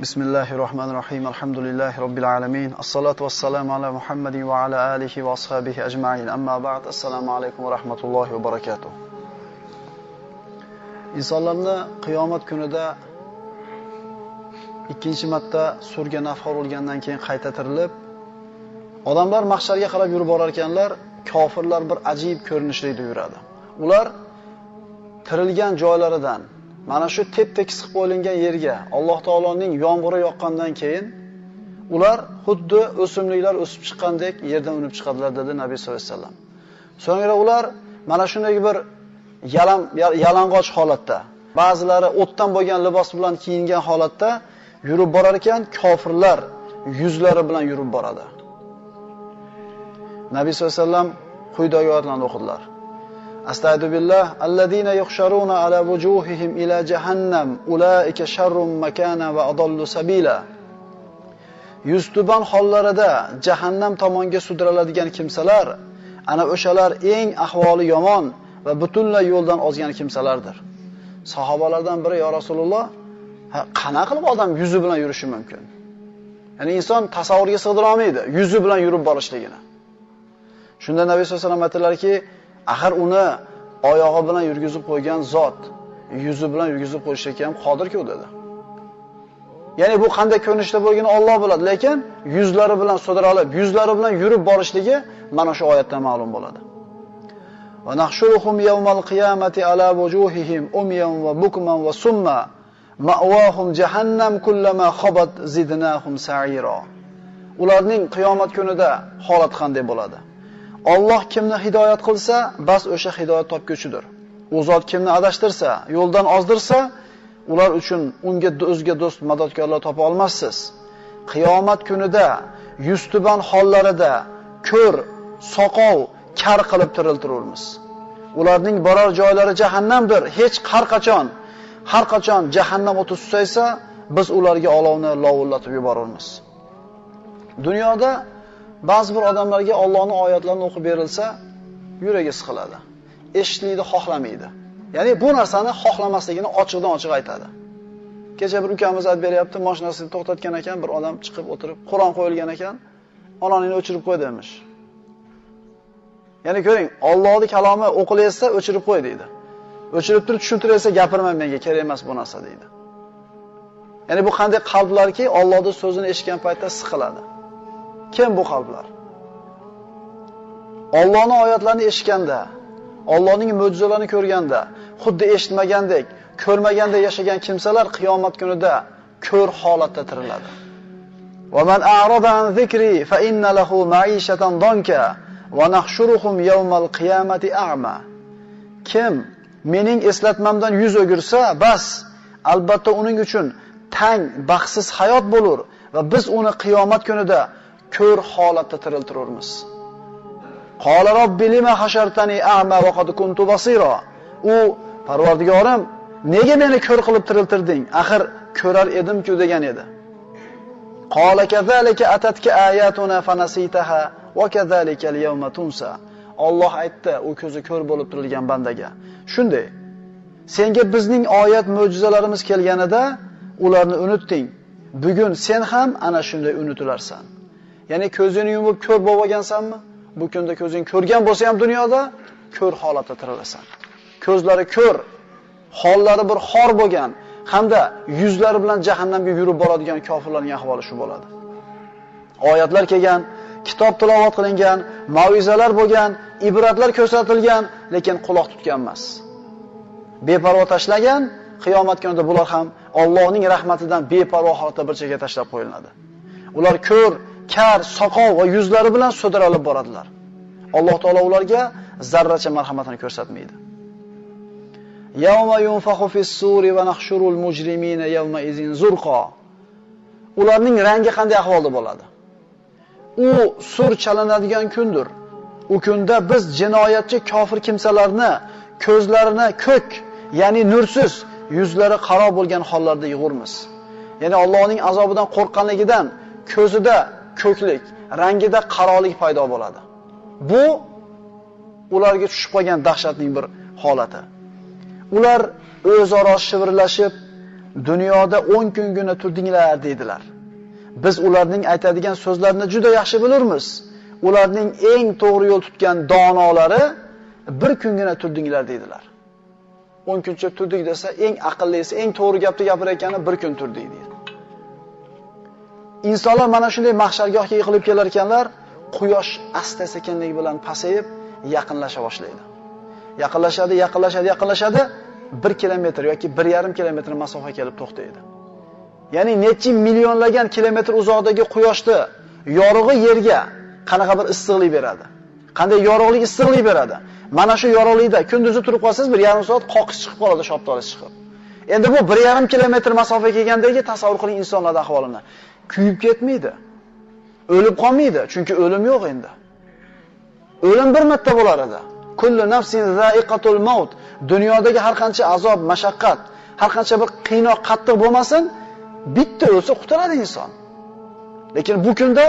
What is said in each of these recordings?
Bismillahi rohmanir rohim. Alhamdulillahi robbil alamin. Assolatu vassalamu ala Muhammadin va ala alihi va ashabihi ajmain. Amma ba'd. Assalomu alaykum va rahmatullohi va barakotuh. Insonlarni qiyomat kunida ikkinchi marta surga nafhor bo'lgandan keyin qayta tirilib, odamlar mahsharga qarab yurib borar ekanlar, kofirlar bir ajib ko'rinishda yuradi. Ular tirilgan joylaridan mana shu tep-tekis qilib qo'yilgan yerga Alloh taoloning yomg'iri yoqqandan keyin ular xuddi o'simliklar o'sib chiqqandek yerdan unib chiqadilar dedi Nabiy sollallohu alayhi vasallam. So'ngra ular mana shunday bir yalam yalang'och holatda, ba'zilari o'tdan bo'lgan libos bilan kiyingan holatda yurib borar ekan, kofirlar yuzlari bilan yurib boradi. Nabiy sollallohu alayhi vasallam quyidagi oyatlarni o'qidilar. Astagfiru billah allazina yuhsharuna ala wujuhihim ila jahannam ulaika sharrun makana va adallu sabila. Yuztuban hollarida jahannam tomonga sudraladigan kimsalar ana o'shalar eng ahvoli yomon va butunlay yo'ldan ozgan kimsalardir. Sahobalardan biri yo Rasululloh, qana qilib odam yuzi bilan yurishi mumkin? Ya'ni inson tasavvurga sig'dira olmaydi yuzi bilan yurib borishligini. Shunda Nabiy sollallohu alayhi vasallam aytdilarki, axir uni oyog'i bilan yurgizib qo'ygan zot yuzi bilan yurgizib qo'yishga ham qodir-ku dedi. Ya'ni bu qanday ko'rinishda bo'lganini Alloh biladi, lekin yuzlari bilan so'diralib, yuzlari bilan yurib borishligi mana shu oyatdan ma'lum bo'ladi. Va nahshuruhum yawmal qiyamati ala wujuhihim umyan va bukman va summa ma'wahum jahannam kullama khabat zidnahum sa'ira. Ularning qiyomat kunida holat qanday bo'ladi? Alloh kimni hidoyat qilsa, bas o'sha hidoyat topguchidir. U zot kimni adashtirsa, yo'ldan ozdirsa, ular uchun unga o'zga do'st madadkorlar topa olmassiz. Qiyomat kunida yuztuban hollarida ko'r, soqov, kar qilib tiriltiramiz. Ularning borar joylari jahannamdir. Hech har qachon, har qachon jahannam o'ti susaysa, biz ularga olovni lovullatib yuboramiz. Dunyoda Ba'zi bir odamlarga Allohning oyatlarini o'qib berilsa, yuragi siqiladi. Eshitlikni xohlamaydi. Ya'ni bu narsani xohlamasligini ochiqdan ochiq aytadi. Kecha bir ukamiz aytib beryapti, mashinasini to'xtatgan ekan, bir odam chiqib o'tirib, Qur'on qo'yilgan ekan, onaningni o'chirib qo'y demiş. Ya'ni ko'ring, Allohning kalomi o'qilayotsa, o'chirib qo'y deydi. O'chirib turib tushuntirsa, gapirma menga, kerak emas bu narsa deydi. Ya'ni bu qanday qalblarki, Allohning so'zini eshitgan paytda siqiladi. Kim bu qalblar? Allohning oyatlarini eshitganda, Allohning mo'jizalarini ko'rganda, xuddi eshitmagandek, ko'rmagandek yashagan kimsalar qiyomat kunida ko'r holatda tiriladi. Va man a'rada an zikri fa inna lahu ma'ishatan danka va nahshuruhum yawmal qiyamati a'ma. Kim mening eslatmamdan yuz o'girsa, bas, albatta uning uchun tang, baxtsiz hayot bo'lur va biz uni qiyomat kunida ko'r holatda tiriltiramiz. Qala robbi lima hashartani a'ma va qad kuntu basira. U Parvardigorim, nega meni ko'r qilib tiriltirding? Axir ko'rar edim-ku degan edi. Qala kazalika atatka ayatuna fanasitaha va kazalika al-yawma tunsa. Alloh aytdi, u ko'zi ko'r bo'lib turilgan bandaga. Shunday. Senga bizning oyat mo'jizalarimiz kelganida ularni unutding. Bugun sen ham ana shunday unutilarsan. Ya'ni ko'zini yumib ko'r bo'lib olgansanmi? Bu kunda ko'zing ko'rgan bo'lsa ham dunyoda ko'r holatda tirilasan. Ko'zlari ko'r, hollari bir xor bo'lgan hamda yuzlari bilan jahannamga yurib boradigan kofirlarning ahvoli shu bo'ladi. Oyatlar kelgan, kitob tilovat qilingan, mauizalar bo'lgan, ibratlar ko'rsatilgan, lekin quloq tutgan emas. Beparvo tashlagan, qiyomat kunida bular ham Allohning rahmatidan beparvo holatda bir chekka tashlab qo'yiladi. Ular ko'r, kar, soqov va yuzlari bilan so'diralib boradilar. Alloh taolo ularga zarracha marhamatini ko'rsatmaydi. Yawma yunfahu fis-suri va nahshurul mujrimina yawma izin zurqa. Ularning rangi qanday ahvolda bo'ladi? U sur chalinadigan kundir. U kunda biz jinoyatchi kofir kimsalarni ko'zlarini ko'k, ya'ni nursiz, yuzlari qaro bo'lgan hollarda yig'urmiz. Ya'ni Allohning azobidan qo'rqqanligidan ko'zida ko'klik, rangida qarolik paydo bo'ladi. Bu ularga tushib qolgan dahshatning bir holati. Ular o'zaro shivirlashib, dunyoda 10 kungina turdinglar dedilar. Biz ularning aytadigan so'zlarini juda yaxshi bilurmiz. Ularning eng to'g'ri yo'l tutgan donolari bir kungina turdinglar dedilar. 10 kuncha turdik desa, eng aqllisi, eng to'g'ri gapni gapirayotgani bir kun turdik deydi. Insonlar mana shunday mahshargohga yiqilib kelar ekanlar, quyosh asta-sekinlik bilan pasayib yaqinlasha boshlaydi. Yaqinlashadi, yaqinlashadi, yaqinlashadi, 1 kilometr yoki 1,5 kilometr masofa kelib to'xtaydi. Ya'ni necha millionlagan kilometr uzoqdagi quyoshni yorug'i yerga qanaqa bir issiqlik beradi. Qanday yorug'lik, issiqlik beradi. Mana shu yorug'likda kunduzi turib qolsangiz, bir yarim soat qoqish chiqib qoladi, shoptolis chiqib. Endi bu 1,5 kilometr masofa kelgandagi tasavvur qiling insonlarning ahvolini. Kuyib ketmaydi. O'lib qolmaydi, chunki o'lim yo'q endi. O'lim bir marta bo'lar edi. Kullu nafsin za'iqatul maut. Dunyodagi har qancha azob, mashaqqat, har qancha bir qiynoq, qattiq bo'lmasin, bitta o'lsa qutuladi inson. Lekin bu kunda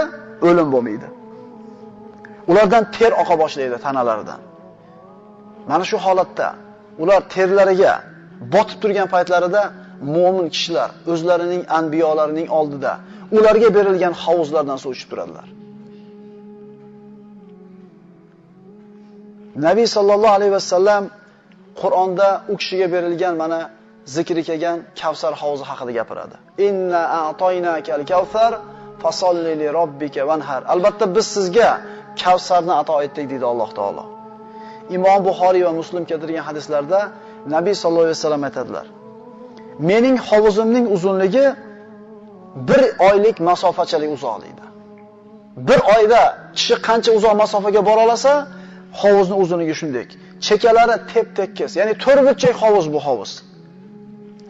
o'lim bo'lmaydi. Ulardan ter oqa boshlaydi tanalaridan. Mana shu holatda ular terlariga botib turgan paytlarida mu'min kishilar o'zlarining anbiyolarining oldida ularga berilgan havuzlardan suv ichib turadilar. Nabiy sallallohu alayhi vasallam Qur'onda u kishiga berilgan mana zikri kelgan Kavsar havuzi haqida gapiradi. Inna a'toynakal kavsar fasolli li robbika vanhar. Albatta biz sizga Kavsarni ato etdik deydi Alloh taolo. Imom Buxoriy va Muslim keltirgan hadislarda Nabiy sallallohu alayhi vasallam aytadilar. Mening hovuzimning uzunligi bir oylik masofachalik uzoq deydi. Bir oyda kishi qancha uzoq masofaga bora olsa, hovuzning uzunligi shunday. Chekalari tep-tekis, ya'ni to'rtburchak hovuz bu hovuz.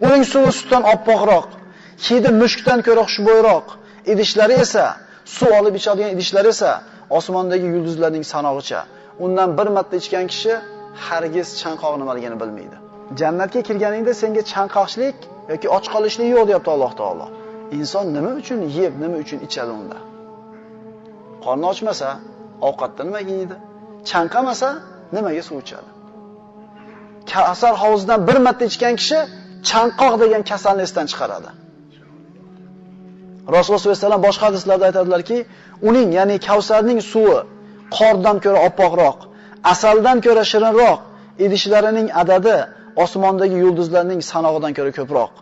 Uning suvi sutdan oppoqroq, hidi mushkdan ko'ra xushbo'yroq, idishlari esa suv olib ichadigan idishlari esa osmondagi yulduzlarning sanog'icha. Undan bir marta ichgan kishi hargiz chanqoq nimaligini bilmaydi. Jannatga kirganingda senga chanqoqchilik yoki och qolishlik yo'q deyapti Alloh taolo. Inson nima uchun yeb, nima uchun ichadi unda? Qorni ochmasa, ovqatdan nima yeydi? Chanqamasa, nimaga suv ichadi? kasal hovuzidan bir marta ichgan kishi chanqoq degan kasalni esdan chiqaradi. Rasululloh sollallohu alayhi vasallam boshqa hadislarda aytadilarki, uning, ya'ni Kavsarning suvi qordan ko'ra oppoqroq, asaldan ko'ra shirinroq, idishlarining adadi osmondagi yulduzlarning sanog'idan ko'ra ko'proq.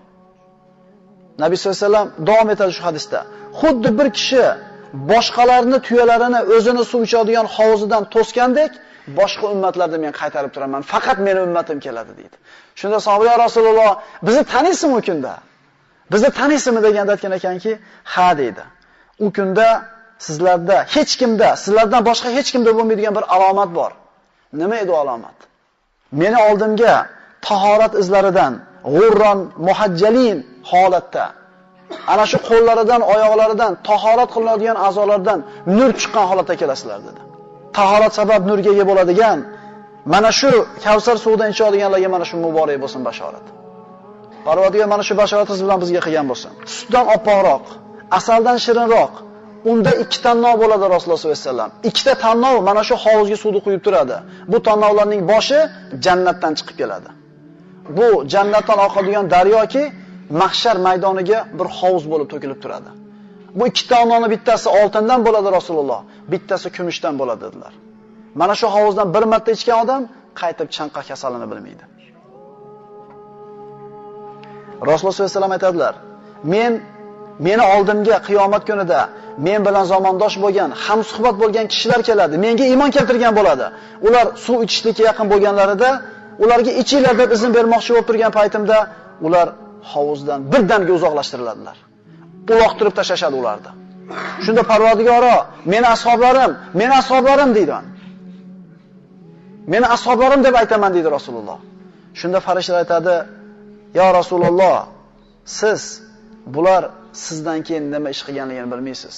Nabiy sollallohu alayhi vasallam davom etadi shu hadisda. Xuddi bir kishi boshqalarni tuyalarini o'zini suv ichadigan hovuzidan to'sgandek, boshqa ummatlarda men qaytarib turaman. Faqat meni ummatim keladi deydi. Shunda sahobalar Rasululloh bizni taniysizmi u kunda? Bizni taniysizmi deganda aytgan ekanki, ha deydi. U kunda sizlarda hech kimda, sizlardan boshqa hech kimda bo'lmaydigan bir alomat bor. Nima edi alomat? Meni oldimga tahorat izlaridan g'urron muhajjalin holatda ana shu qo'llaridan, oyoqlaridan tahorat qilinadigan a'zolardan nur chiqqan holatda kelasizlar dedi. Tahorat sabab nurga ega bo'ladigan mana shu Kavsar suvidan ichadiganlarga mana shu muborak bo'lsin bashorat. Parvardigor mana shu bashoratingiz bilan bizga qilgan bo'lsin. Sutdan oppoqroq, asaldan shirinroq. Unda ikki tanlov bo'ladi Rasululloh sollallohu alayhi vasallam. Ikkita tanlov mana shu hovuzga suvni quyib turadi. Bu tanlovlarning boshi jannatdan chiqib keladi. Bu jannatdan oqadigan daryoki mahshar maydoniga bir hovuz bo'lib to'kilib turadi. Bu ikkita tomoni bittasi oltindan bo'ladi Rasululloh, bittasi kumushdan bo'ladi dedilar. Mana shu hovuzdan bir marta ichgan odam qaytib chanqa kasalini bilmaydi. Rasululloh sollallohu alayhi vasallam aytadilar: "Men meni oldimga qiyomat kunida men bilan zamondosh bo'lgan, ham suhbat bo'lgan kishilar keladi. Menga iymon keltirgan bo'ladi. Ular suv ichishlikka yaqin bo'lganlarida ularga ichinglar deb izn bermoqchi bo'lib turgan paytimda ular hovuzdan birdaniga uzoqlashtiriladilar. Uloqtirib tashlashadi ularni. Shunda Parvardigoro, meni ashoblarim, meni ashoblarim deydi. Meni ashoblarim deb aytaman deydi Rasululloh. Shunda farishtalar aytadi: "Ya Rasululloh, siz bular sizdan keyin nima ish qilganligini bilmaysiz.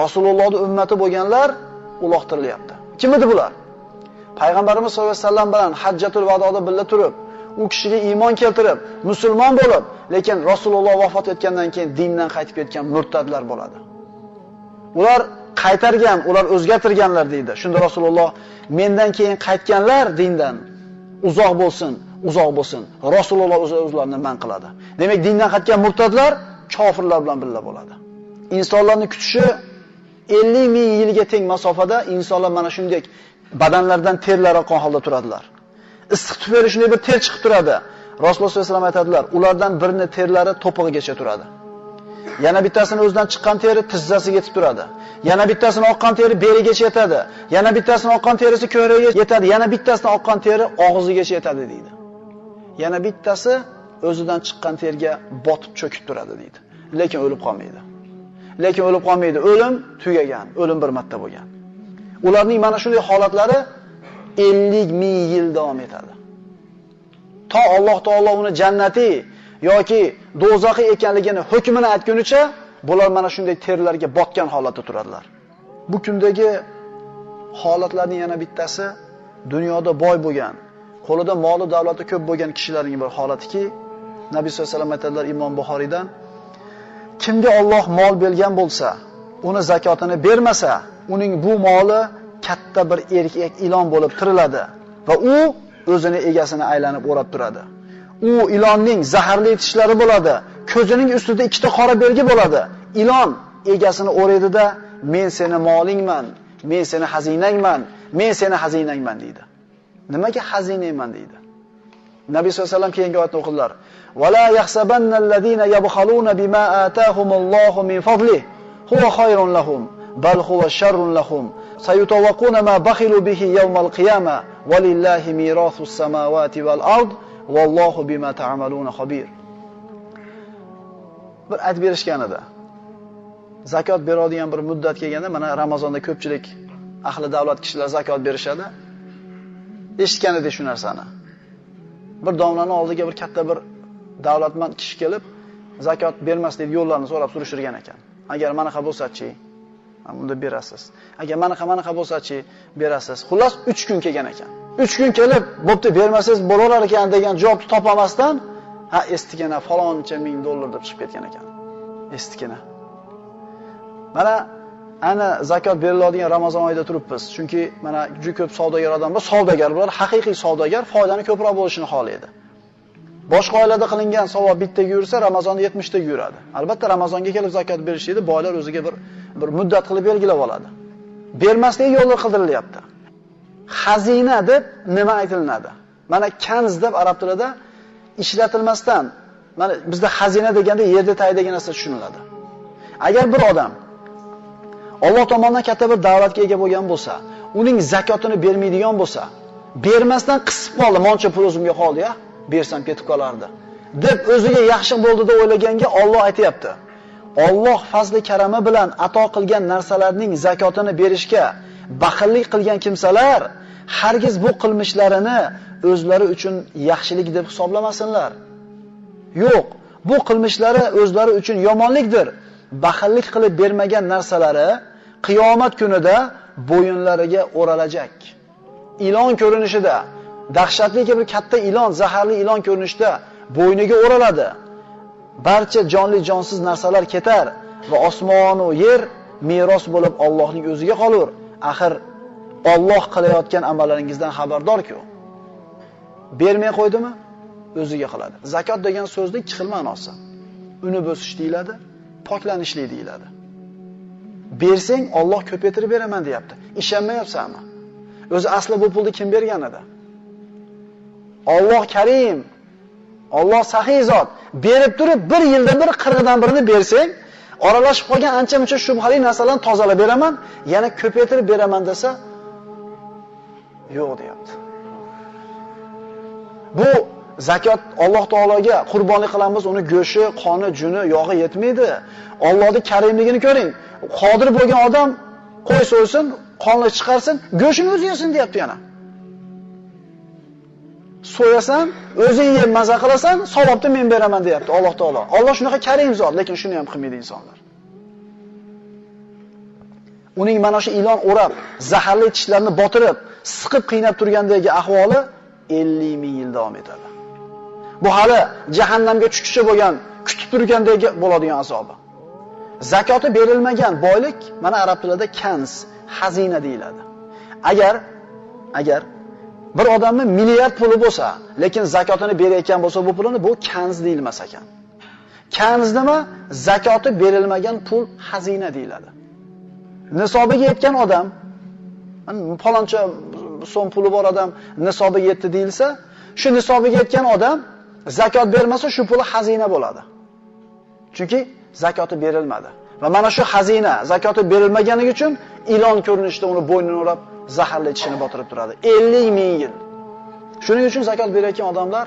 Rasulullohning ummati bo'lganlar uloqtirilyapti. Kim edi bular? Payg'ambarimiz sollallohu alayhi vasallam bilan Hajjatul Vadoda birga turib, u kishiga iymon keltirib, musulmon bo'lib, lekin Rasululloh vafot etgandan keyin dindan qaytib ketgan murtadlar bo'ladi. Ular qaytargan, ular o'zgartirganlar deydi. Shunda Rasululloh mendan keyin qaytganlar dindan uzoq bo'lsin. uzoq bo'lsin. Rasululloh o'zi o'zlarini man qiladi. Demak, dindan qaytgan murtadlar kofirlar bilan birga bo'ladi. Insonlarni kutishi 50 ming yilga teng masofada insonlar mana shunday badanlardan terlar oqqan holda turadilar. Issiq tufayli shunday bir ter chiqib turadi. Rasululloh sollallohu alayhi vasallam aytadilar, ulardan birini terlari to'pig'igacha turadi. Yana bittasini o'zidan chiqqan teri tizzasiga yetib turadi. Yana bittasini oqqan teri beligacha yetadi. Yana bittasini oqqan terisi ko'hragiga yetadi. Yana bittasini oqqan teri og'zigacha yetadi deydi. Yana bittasi o'zidan chiqqan terga botib cho'kib turadi deydi. Lekin o'lib qolmaydi. Lekin o'lib qolmaydi. O'lim tugagan, o'lim bir marta bo'lgan. Ularning mana shunday holatlari 50 ming yil davom etadi. To Alloh taolo uni jannati yoki do'zaxi ekanligini hukmini aytgunicha bular mana shunday terlarga botgan holatda turadilar. Bu kundagi holatlarning yana bittasi dunyoda boy bo'lgan, qo'lida moli davlati ko'p bo'lgan kishilarning bir holatiki, Nabiy sollallohu alayhi vasallam aytadilar Imom Buxoriydan, kimga Alloh mol bergan bo'lsa, uni zakotini bermasa, uning bu moli katta bir erkak ilon bo'lib tiriladi va u o'zini egasini aylanib o'rab turadi. U ilonning zaharli tishlari bo'ladi. Ko'zining ustida ikkita qora belgi bo'ladi. Ilon egasini o'raydida, men seni molingman, men seni xazinangman, men seni xazinangman deydi. Nimaga xazinangman deydi? Nabiy sollallohu alayhi vasallam keyingi oyatni o'qidilar. "Vala yahsabannallazina yabkhaluna bima atahumullohu min fadlihi huwa khayrun lahum, bal huwa sharrun lahum." sayutawaquna ma bakhilu bihi yawmal qiyama walillahi mirathus samawati wal ard vallohu bima ta'maluna khabir Bir aytib berishgan edi. Zakot beradigan bir muddat kelganda mana Ramazonda ko'pchilik ahli davlat kishilar zakot berishadi. Eshitgan edi shu narsani. Bir domlani oldiga bir katta bir davlatmand kishi kelib, zakot bermas deb yo'llarini so'rab surishtirgan ekan. Agar manaqa bo'lsachi unda berasiz. Agar manaqa manaqa bo'lsa-chi, berasiz. Xullas 3 kun kelgan ekan. 3 kun kelib, bo'pti bermasangiz bo'laverar ekan degan javobni topamasdan ha estigina faloncha ming dollar deb chiqib ketgan ekan. estigina Mana ana zakot beriladigan Ramazon oyida turibmiz. Chunki mana juda ko'p savdogar odamlar, savdogar bular haqiqiy savdogar, foydani ko'proq bo'lishini xohlaydi. Boshqa oilada qilingan savob bittaga yursa, Ramazonda 70 taga yuradi. Albatta Ramazonga kelib zakot berishdi, boylar o'ziga bir bir muddat qilib belgilab oladi. Bermaslik yo'li qildirilyapti. Xazina deb nima aytilinadi? Mana kanz deb arab tilida ishlatilmasdan, mana bizda xazina deganda yerda taydagan narsa tushuniladi. Agar bir odam Alloh tomonidan katta bir davlatga ega bo'lgan bo'lsa, uning zakotini bermaydigan bo'lsa, bermasdan qisib qoldi, moncha pul o'zimga qoldi-ya, bersam ketib qolardi. deb o'ziga yaxshi bo'ldi deb o'ylaganga Alloh aytayapti. Alloh fazli karami bilan ato qilgan narsalarning zakotini berishga baxillik qilgan kimsalar hargiz bu qilmishlarini o'zlari uchun yaxshilik deb hisoblamasinlar. Yo'q, bu qilmishlari o'zlari uchun yomonlikdir. Baxillik qilib bermagan narsalari qiyomat kunida bo'yinlariga o'ralajak. Ilon ko'rinishida, dahshatli bir katta ilon, zaharli ilon ko'rinishida bo'yniga o'raladi. Barcha jonli jonsiz narsalar ketar va osmon va yer meros bo'lib Allohning o'ziga qolur. Axir Alloh qilayotgan amallaringizdan xabardor-ku. Bermay qo'ydimi? O'ziga qiladi. Zakot degan so'zning ikki xil ma'nosi. Uni bo'sish deyiladi, poklanishlik deyiladi. Bersang Alloh ko'paytirib beraman deyapti. Ishonmayapsanmi? O'zi asli bu pulni kim bergan edi? Alloh Karim Alloh saxiy zot. Berib turib bir yilda bir qirg'idan birini bersang, oralashib qolgan ancha-muncha shubhali narsalarni tozalab beraman, yana ko'paytirib beraman desa, yo'q deyapti. Bu zakot Alloh taologa qurbonlik qilamiz, uni go'shi, qoni, juni, yog'i yetmaydi. Allohning karimligini ko'ring. Qodir bo'lgan odam qo'y so'ysin, qonni chiqarsin, go'shini o'zi yesin deyapti yana. So'yasan, o'zing yeb maza qilasan, savobni men beraman deyapti Alloh taolo. Alloh shunaqa karim zot, lekin shuni ham qilmaydi insonlar. Uning mana shu ilon o'rab, zaharli tishlarini botirib, siqib qiynab turgandagi ahvoli 50 ming yil davom etadi. Bu hali jahannamga tushkichi bo'lgan, kutib turgandagi bo'ladigan azobi. Zakoti berilmagan boylik mana arab tilida kans, xazina deyiladi. Agar agar Bir odamni milliard puli bo'lsa, lekin zakotini berayotgan bo'lsa bu pulini bu kanz deyilmas ekan. Kanz nima? Zakoti berilmagan pul xazina deyiladi. Nisobiga yetgan odam, faloncha so'm puli bor odam nisobiga yetdi deyilsa, shu nisobiga yetgan odam zakot bermasa shu puli xazina bo'ladi. Chunki zakoti berilmadi. Va mana shu xazina zakoti berilmaganligi uchun ilon ko'rinishida uni bo'ynini o'rab zaharli tishini botirib turadi. 50 ming yil. Shuning uchun zakot berayotgan odamlar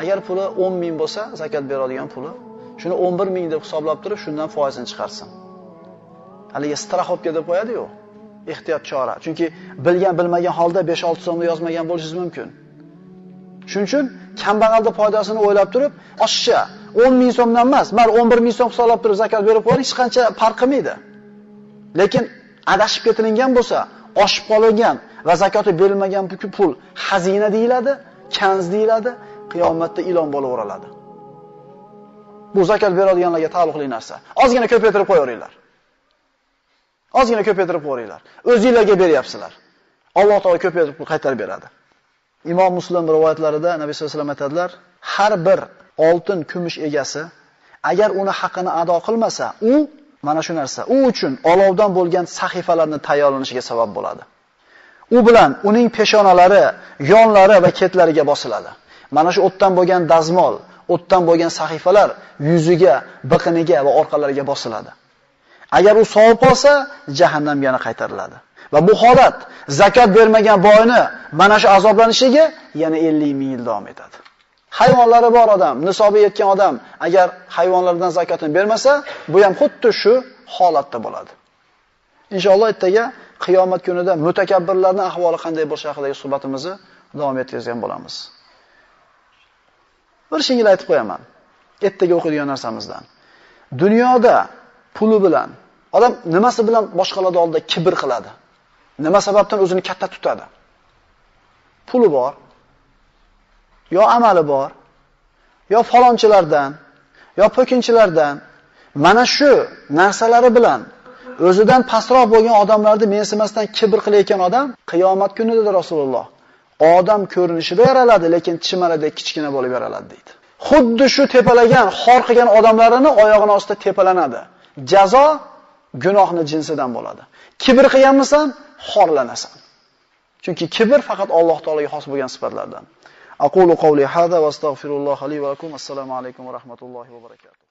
agar puli 10 ming bo'lsa, zakot beradigan puli, shuni 11 ming deb hisoblab turib, shundan foizini chiqarsin. Haligi strahobga deb qo'yadi-yu. Ehtiyot chora. Chunki bilgan bilmagan holda 5-6 so'mni yozmagan bo'lishingiz mumkin. Shuning uchun kambag'alda foydasini o'ylab turib, oshiqcha 10 ming so'mdan emas, mar 11 ming so'm hisoblab turib zakot berib qo'ying, hech qancha farq qilmaydi. Lekin adashib ketilingan bo'lsa, oshib qolgan va zakoti berilmagan pul xazina deyiladi, kanz deyiladi, qiyomatda ilon bo'lib o'raladi. Bu zakot beradiganlarga taalluqli narsa. Ozgina ko'paytirib qo'yaveringlar. Ozgina ko'paytirib qo'yinglar. O'zingizlarga beryapsizlar. Alloh taolo ko'paytirib qaytarib beradi. Imom Muslim rivoyatlarida Nabiy sollallohu alayhi vasallam aytadilar, har bir oltin, kumush egasi agar uni haqini ado qilmasa, u mana shu narsa u uchun olovdan bo'lgan sahifalarni tayyorlanishiga sabab bo'ladi. U bilan uning peshonalari, yonlari va ketlariga bosiladi. Mana shu o'tdan bo'lgan dazmol, o'tdan bo'lgan sahifalar yuziga, biqiniga va orqalariga bosiladi. Agar u sovib qolsa, jahannamga qaytariladi. Va bu holat zakot bermagan boyni mana shu azoblanishiga yana 50 ming yil davom etadi. Hayvonlari bor odam, nisobi yetgan odam agar hayvonlardan zakotini bermasa, bu ham xuddi shu holatda bo'ladi. Inshaalloh ertaga qiyomat kunida mutakabbirlarning ahvoli qanday bo'lishi haqidagi suhbatimizni davom ettirgan bo'lamiz. Bir shingil aytib qo'yaman. Ertaga o'qiydigan narsamizdan. Dunyoda puli bilan odam nimasi bilan boshqalarni oldida kibr qiladi? Nima sababdan o'zini katta tutadi? Puli bor, yo amali bor, yo falonchilardan, yo po'kinchilardan mana shu narsalari bilan o'zidan pastroq bo'lgan odamlarni mensimasdan kibr qilayotgan odam qiyomat kunida Rasululloh odam ko'rinishida yaraladi, lekin chimaradek kichkina bo'lib yaraladi deydi. Xuddi shu tepalagan, xor qilgan odamlarini oyog'ini ostida tepalanadi. Jazo gunohni jinsidan bo'ladi. Kibr qilganmisan, xorlanasan. Chunki kibr faqat Alloh taolaga xos bo'lgan sifatlardan. Aqulu qawli hada va astagfirulloh li va lakum. Assalomu alaykum va rahmatullohi va barakatuh.